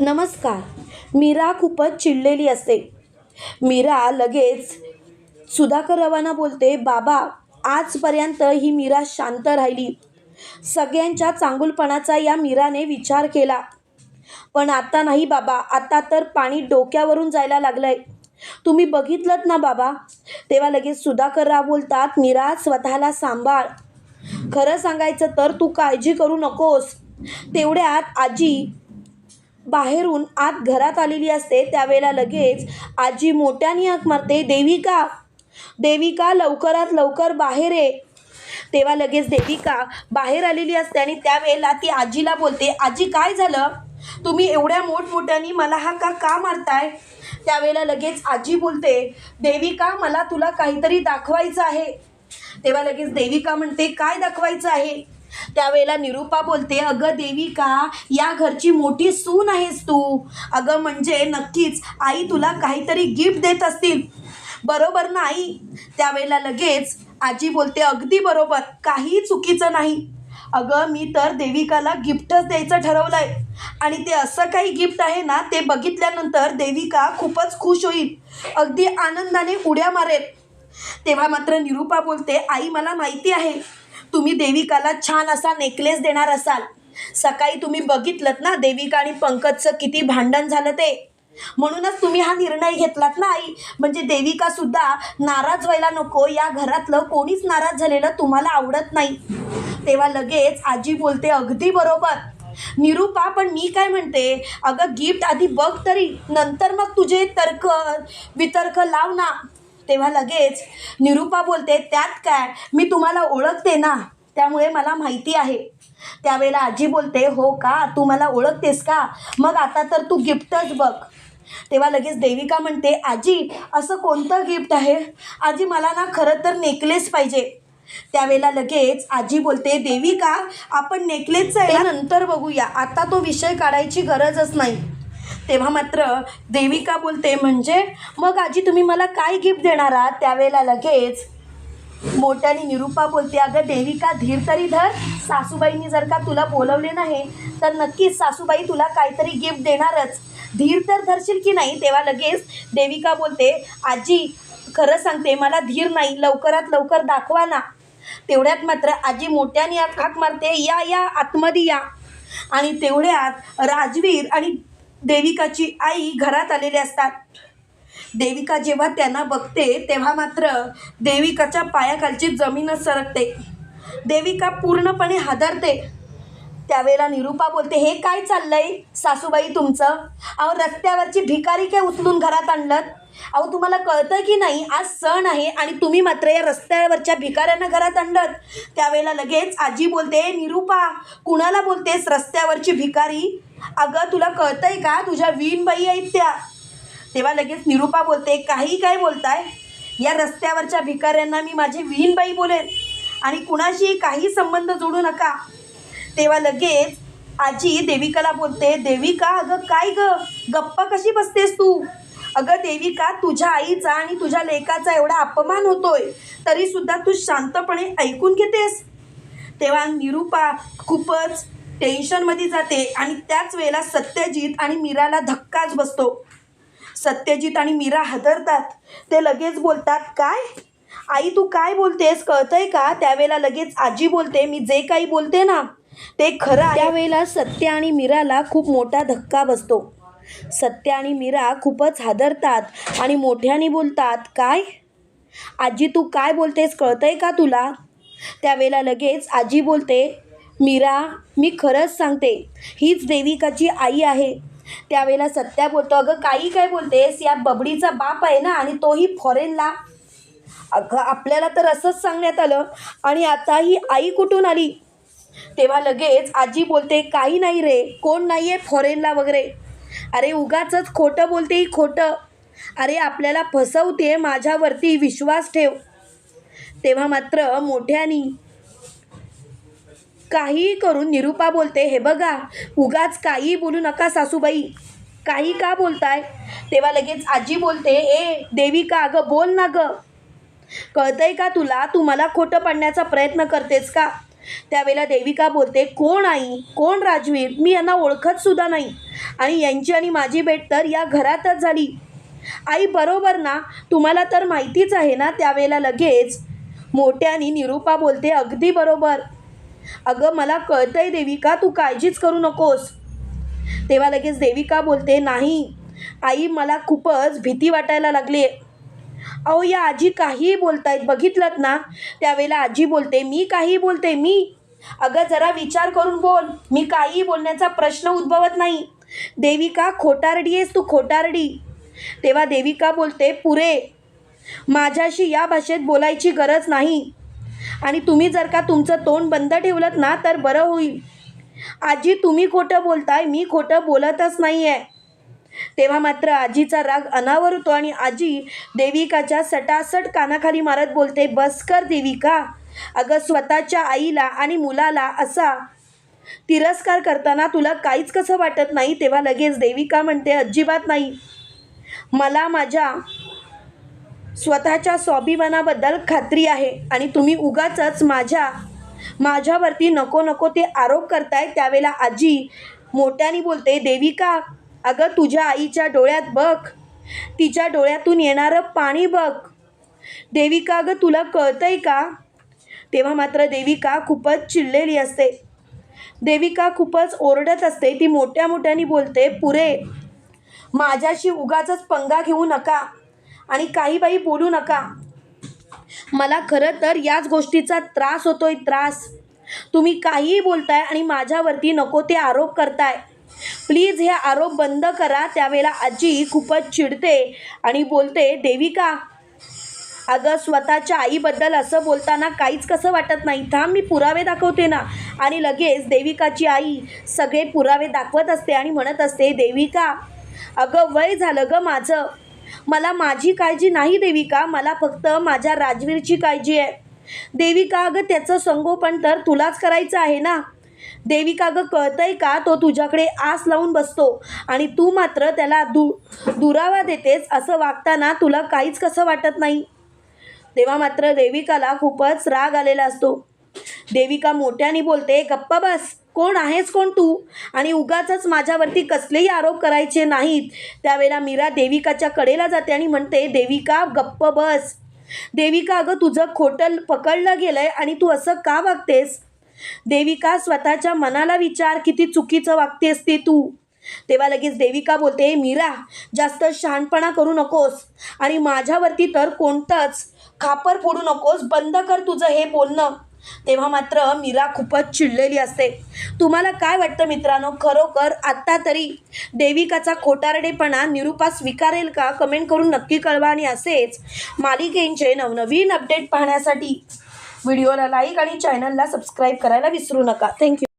नमस्कार. मीरा खूपच चिडलेली असते मीरा लगेच सुधाकर रवाना बोलते बाबा आजपर्यंत ही मीरा शांत राहिली. सगळ्यांच्या चांगुलपणाचा या मीराने विचार केला. पण आता नाही बाबा आता तर पाणी डोक्यावरून जायला लागलंय. तुम्ही बघितलं ना बाबा? तेव्हा लगेच सुधाकर राव बोलतात मीरा स्वतःला सांभाळ. खरं सांगायचं तर तू काळजी करू नकोस. तेवढ्यात आजी बाहेरून आत घरात आलेली असते त्यावेळेला लगेच आजी मोठ्याने हाक मारते देविका देविका लवकरात लवकर बाहेर ये. तेव्हा लगेच देविका बाहेर आलेली असते आणि त्यावेळेला ती आजीला बोलते आजी काय झालं? तुम्ही एवढ्या मोठमोठ्याने मला हा का का मारताय? त्यावेळेला लगेच आजी बोलते देविका मला तुला काहीतरी दाखवायचं आहे. तेव्हा लगेच देविका म्हणते काय दाखवायचं आहे? त्यावेळेला निरूपा बोलते अगं देविका या घरची मोठी सून आहेस तू. अगं म्हणजे नक्कीच आई तुला काहीतरी गिफ्ट देत असतील. बरोबर ना आई. त्यावेळेला लगेच आजी बोलते अगदी बरोबर काही चुकीचं नाही. अगं मी तर देविकाला गिफ्टच द्यायचं ठरवलं आहे आणि ते असं काही गिफ्ट आहे ना ते बघितल्यानंतर देविका खूपच खुश होईल. अगदी आनंदाने उड्या मारेल. तेव्हा मात्र निरूपा बोलते आई मला माहिती आहे. तुम्ही देविकाला छान असा नेकलेस देणार असाल. सकाळी तुम्ही बघितलं ना देविका आणि पंकजचं किती भांडण झालं ते. म्हणूनच तुम्ही हा निर्णय घेतलात ना आई. म्हणजे देविका सुद्धा नाराज व्हायला नको या घरातलं कोणीच नाराज झालेलं तुम्हाला आवडत नाही. तेव्हा लगेच आजी बोलते अगदी बरोबर. निरूपा पण मी काय म्हणते? अगं गिफ्ट आधी बघ तरी. नंतर मग तुझे तर्क वितर्क लाव ना. तेव्हा लगेच निरूपा बोलते त्यात काय? मी तुम्हाला ओळखते ना? त्यामुळे मला माहिती आहे. त्यावेळेला आजी बोलते हो का? तू मला ओळखतेस का? मग आता तर तू गिफ्टच बघ. तेव्हा लगेच देविका म्हणते आजी असं कोणतं गिफ्ट आहे? आजी मला ना खरं तर नेकलेस पाहिजे. त्यावेळेला लगेच आजी बोलते देविका आपण नेकलेसचं आहे नंतर बघूया. आता तो विषय काढायची गरजच नाही. तेव्हा मात्र देविका बोलते म्हणजे? मग आजी तुम्ही मला काय गिफ्ट देणार आहात? त्यावेळेला लगेच मोठ्याने निरूपा बोलते अगं देविका धीर तरी धर. सासूबाईंनी जर का तुला बोलवले नाही तर नक्कीच सासूबाई तुला काहीतरी गिफ्ट देणारच. धीर तर धरशील की नाही? तेव्हा लगेच देविका बोलते आजी खरं सांगते मला धीर नाही. लवकरात लवकर दाखवा ना. तेवढ्यात मात्र आजी मोठ्याने हाक हाक मारते या या आतमध्ये या. आणि तेवढ्यात राजवीर आणि देविकाची आई घरात आलेले असतात. देविका जेव्हा त्यांना बघते तेव्हा मात्र देविकाच्या पायाखालची जमीनच सरकते. देविका पूर्णपणे हादरते. त्यावेळेला निरूपा बोलते हे काय चाललंय सासूबाई तुमचं? अहो रस्त्यावरची भिकारी काय उचलून घरात आणलं अहो तुम्हाला कळतं की नाही आज सण आहे आणि तुम्ही मात्र या रस्त्यावरच्या भिकाऱ्यांना घरात आणलं त्यावेळेला लगेच आजी बोलते निरूपा कुणाला बोलतेस रस्त्यावरची भिकारी? अगं तुला कळतंय का? तुझ्या वीणबाई आहेत त्या. तेव्हा लगेच निरूपा बोलते काही काय बोलताय? या रस्त्यावरच्या भिकाऱ्यांना मी माझी विहीनबाई बोलेन आणि कुणाशी काही संबंध जोडू नका. तेव्हा लगेच आजी देविकाला बोलते देविका अगं काय ग? गप्पा कशी बसतेस तू? अगं देविका तुझ्या आईचा आणि तुझ्या लेकाचा एवढा अपमान होतोय तरीसुद्धा तू शांतपणे ऐकून घेतेस. तेव्हा निरूपा खूपच टेन्शनमध्ये जाते आणि त्याच वेळेला सत्यजित आणि मीराला धक्काच बसतो. सत्यजित आणि मीरा हादरतात. ते लगेच बोलतात काय? आई तू काय बोलतेस? कळतंय का? त्यावेळेला लगेच आजी बोलते मी जे काही बोलते ना ते खरं त्यावेळेला सत्य आणि मीराला खूप मोठा धक्का बसतो. सत्य आणि मीरा खूपच हादरतात आणि मोठ्याने बोलतात काय? आजी तू काय बोलतेस? कळतंय का तुला? त्यावेळेला लगेच आजी बोलते मीरा मी खरंच सांगते हीच देविकाची आई आहे. त्यावेळेला सत्या बोलतो अगं काही काय बोलतेस? या बबडीचा बाप आहे ना आणि तोही फॉरेनला अगं आपल्याला तर असंच सांगण्यात आलं आणि आता ही आई कुठून आली? तेव्हा लगेच आजी बोलते काही नाही रे कोण नाही आहे फॉरेनला वगैरे. अरे उगाचच खोटं बोलते ही खोटं. अरे आपल्याला फसवते माझ्यावरती विश्वास ठेव. तेव्हा मात्र मोठ्यानी काहीही करून निरूपा बोलते हे बघा उगाच काही बोलू नका सासूबाई. काही का बोलताय? तेव्हा लगेच आजी बोलते ए देविका अगं बोल ना गं. कळतंय का तुला? तू मला खोटं पाडण्याचा प्रयत्न करतेस का? त्यावेळेला देविका बोलते कोण आई? कोण राजवीर? मी यांना ओळखत सुद्धा नाही. आणि यांची आणि माझी भेट तर या घरातच झाली. आई बरोबर ना? तुम्हाला तर माहितीच आहे ना? त्यावेळेला लगेच मोठ्यानी निरूपा बोलते अगदी बरोबर. अगं मला कळतंय देविका तू काळजीच करू नकोस. तेव्हा लगेच देविका बोलते नाही आई मला खूपच भीती वाटायला लागली अहो या आजी काहीही बोलतायत बघितलं ना? त्यावेळेला आजी बोलते मी काही बोलते मी? अगं जरा विचार करून बोल मी काहीही बोलण्याचा प्रश्न उद्भवत नाही. देविका खोटारडी आहेस तू खोटारडी. तेव्हा देविका बोलते पुरे माझ्याशी या भाषेत बोलायची गरज नाही. आणि तुम्ही जर का तुमचं तोंड बंद ठेवलं ना तर बरं होईल. आजी तुम्ही खोटं बोलताय मी खोटं बोलतच नाही आहे तेव्हा मात्र आजीचा राग अनावर होतो आणि आजी देविकाच्या सटासट कानाखाली मारत बोलते बस कर देविका. अगं स्वतःच्या आईला आणि मुलाला असा तिरस्कार करताना तुला काहीच कसं वाटत नाही? तेव्हा लगेच देविका म्हणते अजिबात नाही. मला माझ्या स्वतःच्या स्वाभिमानाबद्दल खात्री आहे आणि तुम्ही उगाच माझ्या माझ्यावरती नको नको ते आरोप करताय त्यावेळेला आजी मोठ्याने बोलते देविका अगं तुझ्या आईच्या डोळ्यात बघ तिच्या डोळ्यातून येणारं पाणी बघ. देविका अगं तुला कळतंय का? तेव्हा मात्र देविका खूपच चिडलेली असते. देविका खूपच ओरडत असते ती मोठ्या मोठ्याने बोलते पुरे माझ्याशी उगाच पंगा घेऊ नका. आणि काही बाई बोलू नका. मला खरं तर याच गोष्टीचा त्रास होतोय त्रास. तुम्ही काहीही बोलताय आणि माझ्यावरती नको ते आरोप करताय. प्लीज हे आरोप बंद करा त्यावेळेला आजी खूपच चिडते आणि बोलते देविका अगं स्वतःच्या आईबद्दल असं बोलताना काहीच कसं वाटत नाही? थांब मी पुरावे दाखवते ना. आणि लगेच देविकाची आई सगळे पुरावे दाखवत असते आणि म्हणत असते देविका अगं वय झालं गं माझं. मला माझी काळजी नाही देविका. मला फक्त माझ्या राजवीरची काळजी आहे. देविका अगं त्याचं संगोपन तर तुलाच करायचं आहे ना? देविका अगं कळतंय का? तो तुझ्याकडे आस लावून बसतो आणि तू मात्र त्याला दु दुरावा देतेस असं वागताना तुला काहीच कसं वाटत नाही. तेव्हा मात्र देविकाला खूपच राग आलेला असतो. देविका मोठ्याने बोलते गप्पा बस कोण आहेस कोण तू? आणि उगाच माझ्यावरती कसलेही आरोप करायचे नाहीत. त्यावेळेला मीरा देविकाच्या कडेला जाते आणि म्हणते देविका गप्प बस. देविका अगं तुझं खोटं पकडलं गेलंय आणि तू असं का वागतेस? देविका स्वतःच्या मनाला विचार किती चुकीचं वागतेस ते तू. तेव्हा लगेच देविका बोलते मीरा जास्त शहाणपणा करू नकोस आणि माझ्यावरती तर कोणतंच खापर फोडू नकोस. बंद कर तुझं हे बोलणं. तेव्हा मात्र मीरा खूपच चिडलेली असते. तुम्हाला काय वाटतं मित्रांनो? खरोखर आत्ता तरी देविकाचा खोटारडेपणा निरूपा स्वीकारेल का? कमेंट करून नक्की कळवा आणि असेच मालिकेंचे नवनवीन अपडेट पाहण्यासाठी व्हिडिओला लाईक आणि चॅनलला सबस्क्राईब करायला विसरू नका. थँक्यू